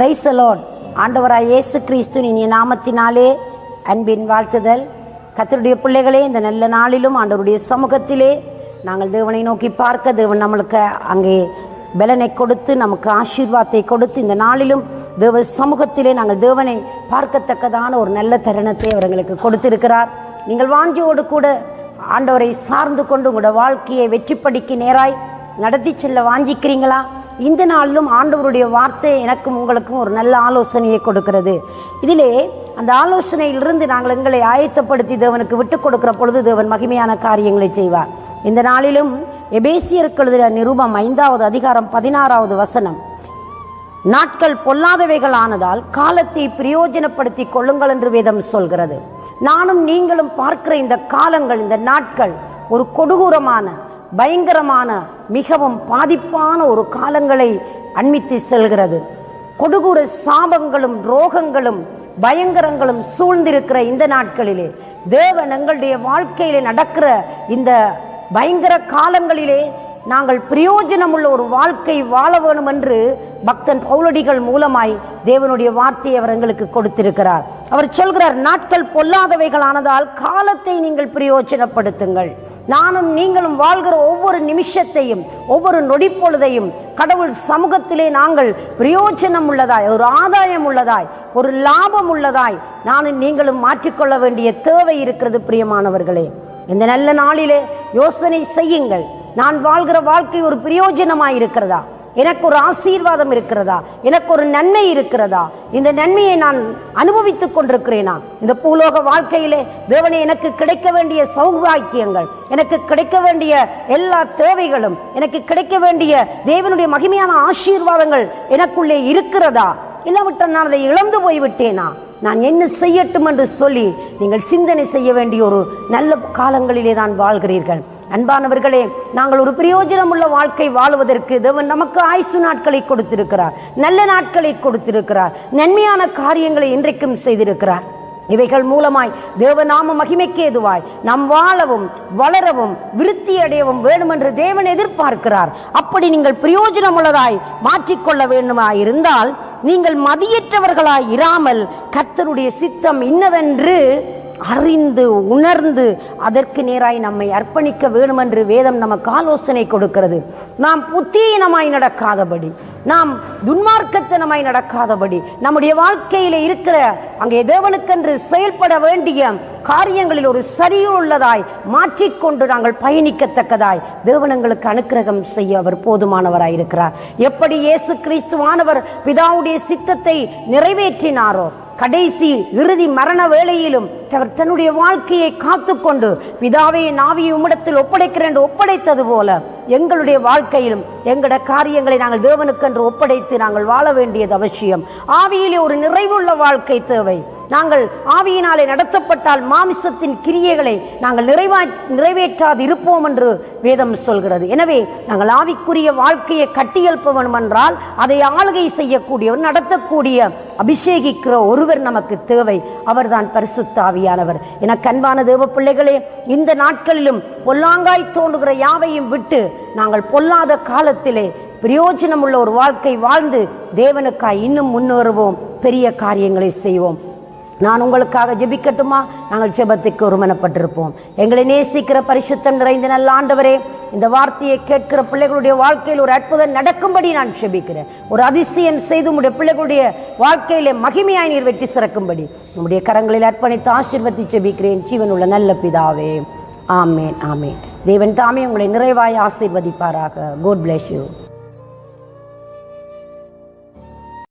பிரைசலோன் ஆண்டவராய் இயேசு கிறிஸ்து இனிய நாமத்தினாலே அன்பின் வாழ்த்துதல். கத்தருடைய பிள்ளைகளே இந்த நல்ல நாளிலும் ஆண்டவருடைய சமூகத்திலே நாங்கள் தேவனை நோக்கி பார்க்க தேவன் நம்மளுக்கு அங்கே பலனை கொடுத்து நமக்கு ஆசீர்வாதத்தை கொடுத்து இந்த நாளிலும் தேவ சமூகத்திலே நாங்கள் தேவனை பார்க்கத்தக்கதான ஒரு நல்ல தருணத்தை அவர் எங்களுக்கு கொடுத்திருக்கிறார். நீங்கள் வாஞ்சியோடு கூட ஆண்டவரை சார்ந்து கொண்டு உங்களோட வாழ்க்கையை வெற்றி படிக்க நேராய் நடத்தி செல்ல வாஞ்சிக்கிறீங்களா? இந்த நாளிலும் ஆண்டவருடைய வார்த்தை எனக்கும் உங்களுக்கும் ஒரு நல்ல ஆலோசனையை கொடுக்கிறது. இதிலே அந்த ஆலோசனையிலிருந்து நாங்கள் எங்களை ஆயத்தப்படுத்தி தேவனுக்கு விட்டு கொடுக்கிற பொழுது தேவன் மகிமையான காரியங்களை செய்வார். இந்த நாளிலும் எபேசியருக்கு எழுதிய நிருபம் ஐந்தாவது அதிகாரம் பதினாறாவது வசனம். நாட்கள் பொல்லாதவைகள் ஆனதால் காலத்தை பிரயோஜனப்படுத்தி கொள்ளுங்கள் என்று வேதம் சொல்கிறது. நானும் நீங்களும் பார்க்கிற இந்த காலங்கள் இந்த நாட்கள் ஒரு கொடூரமான பயங்கரமான மிகவும் பாதிப்பான ஒரு காலங்களை அண்மித்து செல்கிறது. கொடுகுற சாபங்களும் ரோகங்களும் பயங்கரங்களும் சூழ்ந்திருக்கிற இந்த நாட்களிலே தேவன் எங்களுடைய வாழ்க்கையிலே நடக்கிற இந்த பயங்கர காலங்களிலே நாங்கள் பிரயோஜனமுள்ள ஒரு வாழ்க்கை வாழ வேணும் என்று பக்தன் பௌலடிகள் மூலமாய் தேவனுடைய வார்த்தையை அவர் எங்களுக்கு கொடுத்திருக்கிறார். அவர் சொல்கிறார் நாட்கள் பொல்லாதவைகளானதால் காலத்தை நீங்கள் பிரயோஜனப்படுத்துங்கள். நானும் நீங்களும் வாழ்கிற ஒவ்வொரு நிமிஷத்தையும் ஒவ்வொரு நொடிப்பொழுதையும் கடவுள் சமூகத்திலே நாங்கள் பிரயோஜனம் உள்ளதாய் ஒரு ஆதாயம் உள்ளதாய் ஒரு லாபம் உள்ளதாய் நானும் நீங்களும் மாற்றிக்கொள்ள வேண்டிய தேவை இருக்கிறது பிரியமானவர்களே. இந்த நல்ல நாளிலே யோசனை செய்யுங்கள். நான் வாழ்கிற வாழ்க்கை ஒரு பிரயோஜனமாய் இருக்கிறதா? எனக்கு ஒரு ஆசீர்வாதம் இருக்கிறதா? எனக்கு ஒரு நன்மை இருக்கிறதா? இந்த நன்மையை நான் அனுபவித்துக் கொண்டிருக்கிறேனா? இந்த பூலோக வாழ்க்கையிலே தேவனே எனக்கு கிடைக்க வேண்டிய சௌபாக்கியங்கள் எனக்கு கிடைக்க வேண்டிய எல்லா தேவைகளும் எனக்கு கிடைக்க வேண்டிய தேவனுடைய மகிமையான ஆசீர்வாதங்கள் எனக்குள்ளே இருக்கிறதா? இல்லாவிட்டால் நான் அதை இழந்து போய்விட்டேனா? நான் என்ன செய்யட்டும் என்று சொல்லி நீங்கள் சிந்தனை செய்ய வேண்டிய ஒரு நல்ல காலங்களிலே தான் வாழ்கிறீர்கள். அன்பானவர்களே நாங்கள் ஒரு பிரயோஜனம் உள்ள வாழ்க்கை வாழ்வதற்கு தேவன் நமக்கு ஆயுசு நாட்களை கொடுத்திருக்கிறார் நல்ல நாட்களை கொடுத்திருக்கிறார் நன்மையான காரியங்களை இன்றைக்கும் செய்திருக்கிறார். இவைகள் மூலமாய் தேவநாம மகிமைக்கு ஏதுவாய் நாம் வாழவும் வளரவும் விருத்தி அடையவும் வேண்டும் என்று தேவன் எதிர்பார்க்கிறார். அப்படி நீங்கள் பிரயோஜனம் உள்ளதாய் மாற்றிக்கொள்ள வேண்டுமாய் இருந்தால் நீங்கள் மதியற்றவர்களாய் இராமல் கர்த்தருடைய சித்தம் இன்னவென்று அறிந்து உணர்ந்து அதற்கு நேராய் நம்மை அர்ப்பணிக்க வேண்டுமென்று வேதம் நமக்கு ஆலோசனை கொடுக்கிறது. நாம் புத்தீனமாய் நடக்காதபடி நாம் துன்மார்க்கத்தனமாய் நடக்காதபடி நம்முடைய வாழ்க்கையில் இருக்கிற அங்கே தேவனுக்கென்று செயல்பட வேண்டிய காரியங்களில் ஒரு சரியுள்ளதாய் மாற்றிக்கொண்டு நாங்கள் பயணிக்கத்தக்கதாய் தேவனங்களுக்கு அனுக்கிரகம் செய்ய அவர் போதுமானவராய் இருக்கிறார். எப்படி இயேசு கிறிஸ்துவானவர் பிதாவுடைய சித்தத்தை நிறைவேற்றினாரோ கடைசி இறுதி மரண வேளையிலும் அவர் தன்னுடைய வாழ்க்கையை காத்துக்கொண்டு பிதாவை நாவியை உம்மிடத்தில் ஒப்படைக்கிறேன் என்று ஒப்படைத்தது போல எங்களுடைய வாழ்க்கையிலும் எங்களுடைய காரியங்களை நாங்கள் தேவனுக்கென்று ஒப்படைத்து நாங்கள் வாழ வேண்டியது அவசியம். ஆவியிலே ஒரு நிறைவுள்ள வாழ்க்கை தேவை. நாங்கள் ஆவியினாலே நடத்தப்பட்டால் மாமிசத்தின் கிரியைகளை நாங்கள் நிறைவா நிறைவேற்றாது இருப்போம் என்று வேதம் சொல்கிறது. எனவே நாங்கள் ஆவிக்குரிய வாழ்க்கையை கட்டியெழுப்ப வேண்டும் என்றால் அதை ஆளுகை செய்யக்கூடியவர் நடத்தக்கூடிய அபிஷேகிக்கிற ஒருவர் நமக்கு தேவை. அவர்தான் பரிசுத்த ஆவியானவர். என கண்பான தேவ பிள்ளைகளே இந்த நாட்களிலும் பொல்லாங்காய் தோன்றுகிற யாவையும் விட்டு நாங்கள் பொல்லாத காலத்திலே பிரயோஜனம் உள்ள ஒரு வாழ்க்கை வாழ்ந்து தேவனுக்காய் இன்னும் முன்னேறுவோம். பெரிய காரியங்களை செய்வோம். நான் உங்களுக்காக ஜெபிக்கட்டுமா? நாங்கள் ஜெபத்துக்கு ஒருமனப்பட்டிருப்போம். எங்களை நேசிக்கிற பரிசுத்தம் நிறைந்த நல்ல ஆண்டவரே இந்த வார்த்தையை கேட்கிற பிள்ளைகளுடைய வாழ்க்கையில் ஒரு அற்புதம் நடக்கும்படி நான் ஜெபிக்கிறேன். ஒரு அதிசயம் செய்து உடைய பிள்ளைகளுடைய வாழ்க்கையிலே மகிமையாய் நீர் வெற்றி சிறக்கும்படி. நம்முடைய கரங்களில் அர்ப்பணித்து ஆசீர்வதி ஜெபிக்கிறேன். ஜீவன் உள்ள நல்ல பிதாவே. ஆமேன் ஆமேன். தேவன் தாமே உங்களை நிறைவாய் ஆசீர்வதிப்பாராக. Code place you